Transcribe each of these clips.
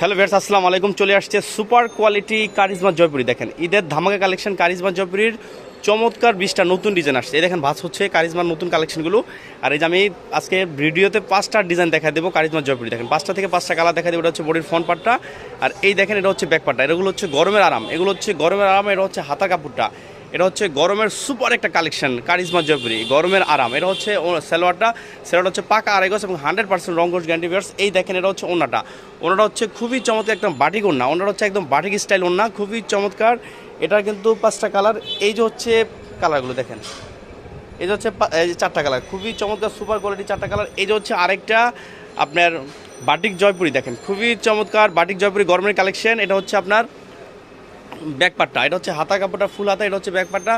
Hello viewers আসসালাম আলাইকুম চলে আসছে সুপার কোয়ালিটি কারিজমা জয়পুরি দেখেন, ঈদের ধামাকা কালেকশন কারিজমা জয়পুরির চমৎকার বিশটা নতুন ডিজাইন আসছে। এই দেখেন ভাস হচ্ছে কারিজমার নতুন কালেকশনগুলো আর এই যে আমি আজকে ভিডিওতে পাঁচটা ডিজাইন দেখা দেবো কারিজমা জয়পুরি দেখেন, পাঁচটা থেকে পাঁচটা কালার দেখা দেবো। এটা হচ্ছে বডির ফ্রন্ট পার্টটা আর এই দেখেন, এটা হচ্ছে ব্যাক পার্টটা এগুলো হচ্ছে গরমের আরাম। এগুলো হচ্ছে গরমের আরাম, এটা হচ্ছে হাতা কাপড়টা। এটা হচ্ছে গরমের সুপার একটা কালেকশন কারিজমা জয়পুরি গরমের আরাম। এটা হচ্ছে সালোয়ারটা সালোয়ারটা হচ্ছে পাকা আড়াইগজ এবং হান্ড্রেড পার্সেন্ট রঙ্গস বিয়ার্স এই দেখেন এটা হচ্ছে ওনাটা ওনাটা হচ্ছে খুবই চমৎকার একদম বাটিক ওনা ওনাটা হচ্ছে একদম বাটিক স্টাইল ওনা খুবই চমৎকার। এটার কিন্তু পাঁচটা কালার। এই যে হচ্ছে কালারগুলো দেখেন। এই যে হচ্ছে চারটা কালার। খুবই চমৎকার, সুপার কোয়ালিটি চারটা কালার। এই যে হচ্ছে আরেকটা আপনার বাটিক জয়পুরি দেখেন। খুবই চমৎকার বাটিক জয়পুরি গরমের কালেকশন। এটা হচ্ছে আপনার ব্যাকপাটটা এটা হচ্ছে হাতা কাপড়টা, ফুল হাতা, এটা হচ্ছে ব্যাকপাটটা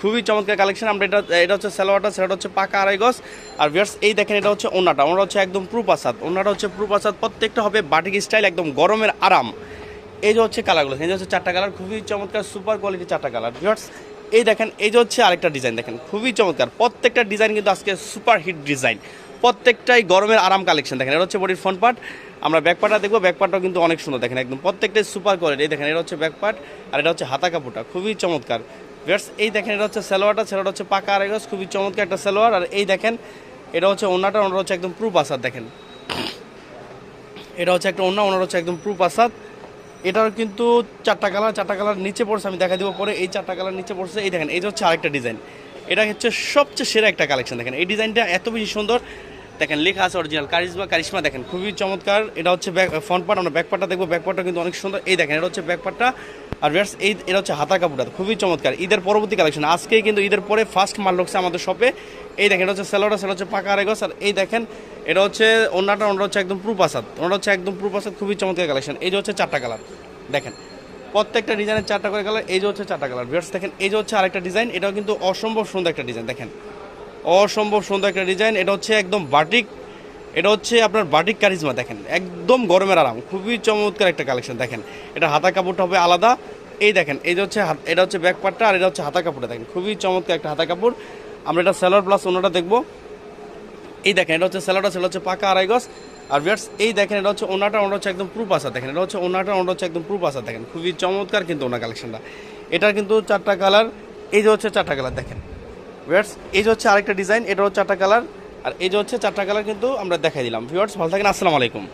খুবই চমৎকার কালেকশন আমরা এটা এটা হচ্ছে সালোয়ারটা সেটা হচ্ছে পাকা আড়াই গজ। আর ভিয়ার্স এই দেখেন, এটা হচ্ছে ওনাটা ওনাটা হচ্ছে একদম প্রুপ আসাদ। ওনাটা হচ্ছে প্রুপ আসাদ, প্রত্যেকটা হবে বাটিক স্টাইল একদম গরমের আরাম। এই যে হচ্ছে কালারগুলো এই যে হচ্ছে চারটা কালার খুবই চমৎকার সুপার কোয়ালিটি চারটা কালার ভিয়ার্স এই দেখেন, এই যে হচ্ছে আরেকটা ডিজাইন দেখেন, খুবই চমৎকার। প্রত্যেকটা ডিজাইন কিন্তু আজকে সুপার হিট ডিজাইন প্রত্যেকটাই গরমের আরাম কালেকশন দেখেন, এটা হচ্ছে বডির ফ্রন্ট পার্ট আমরা ব্যাকপার্টটা দেখব ব্যাকপার্টটাও কিন্তু অনেক সুন্দর। দেখেন, একদম প্রত্যেকটাই সুপার কোয়ালিটি এই দেখেন, এটা হচ্ছে ব্যাকপার্ট আর এটা হচ্ছে হাতা কাপড়টা। খুবই চমৎকার। ভিয়ার্স এই দেখেন, এটা হচ্ছে সালোয়ারটা সালোয়ারটা হচ্ছে পাকা গজ খুবই চমৎকার একটা সালোয়ার। আর এই দেখেন, এটা হচ্ছে ওনাটা ওনাটা হচ্ছে একদম প্রুফ আসাদ, দেখেন। এটা হচ্ছে একটা অন্য ওনার হচ্ছে একদম প্রুফ আসাদ। এটার কিন্তু চারটা কালার চারটা কালার নিচে পড়ছে, আমি দেখা দিব পরে। এই চারটা কালার নিচে পড়ছে, এই দেখেন যে হচ্ছে আরেকটা ডিজাইন এটা হচ্ছে সবচেয়ে সেরা একটা কালেকশন দেখেন। এই ডিজাইনটা এত বেশি সুন্দর দেখেন, লেখা আছে অরিজিনাল কারিজমা কারিশমা দেখেন, খুবই চমৎকার। এটা হচ্ছে ব্যাক ফ্রন্ট পার্ট আমরা ব্যাক পার্টটা দেখব। ব্যাক পার্টটা কিন্তু অনেক সুন্দর। এই দেখেন, এটা হচ্ছে ব্যাক পার্টটা আর ভিউয়ার্স এই, এটা হচ্ছে হাতা কাপড়টা খুবই চমৎকার। ঈদের পরবর্তী কালেকশন আজকেই কিন্তু ঈদের পরে ফার্স্ট মাল ঢুকছে আমাদের শপে এই দেখেন, এটা হচ্ছে স্যালোটা সেটা হচ্ছে পাকা আরেগস আর এই দেখেন, এটা হচ্ছে ওনাটা ওনাটা হচ্ছে একদম প্রুপ আসাদ। ওনাটা হচ্ছে একদম প্রুপ আসাদ, খুবই চমৎকার কালেকশন এই যে হচ্ছে চারটা কালার দেখেন, প্রত্যেকটা ডিজাইনের চারটা করে কালার এই যে হচ্ছে চারটা কালার ভিউয়ার্স দেখেন, এই যে হচ্ছে আরেকটা ডিজাইন এটাও কিন্তু অসম্ভব সুন্দর একটা ডিজাইন দেখেন অসম্ভব সুন্দর একটা ডিজাইন। এটা হচ্ছে একদম বাটিক, এটা হচ্ছে আপনার বাটিক কারিজমা দেখেন, একদম গরমের আরাম, খুবই চমৎকার একটা কালেকশন দেখেন। এটা হাতা কাপড়টা হবে আলাদা, এই দেখেন, এই যে হচ্ছে এটা হচ্ছে ব্যাক পার্টটা আর এটা হচ্ছে হাতা কাপড়টা দেখেন, খুবই চমৎকার একটা হাতা কাপড়। আমরা এটা স্যালোয়ার প্লাস ওনাটা দেখব। এই দেখেন, এটা হচ্ছে স্যালাডটা সেটা হচ্ছে পাকা আড়াই গজ। আর ভিয়ার্স এই দেখেন, এটা হচ্ছে ওনাটা ওনাটা হচ্ছে একদম প্রুফ আসা দেখেন, এটা হচ্ছে ওনাটা ওনাটা হচ্ছে একদম প্রুফ আসা দেখেন, খুবই চমৎকার কিন্তু ওনার কালেকশনটা। এটার কিন্তু চারটা কালার এই যে হচ্ছে চারটা কালার দেখেন। ভিউয়ার্স এই যে হচ্ছে আরেকটা ডিজাইন এটা হচ্ছে চারটা কালার আর এই যে হচ্ছে চারটা কালার কিন্তু আমরা দেখাই দিলাম। ভিউয়ার্স ভালো থাকেন, আসসালামু আলাইকুম।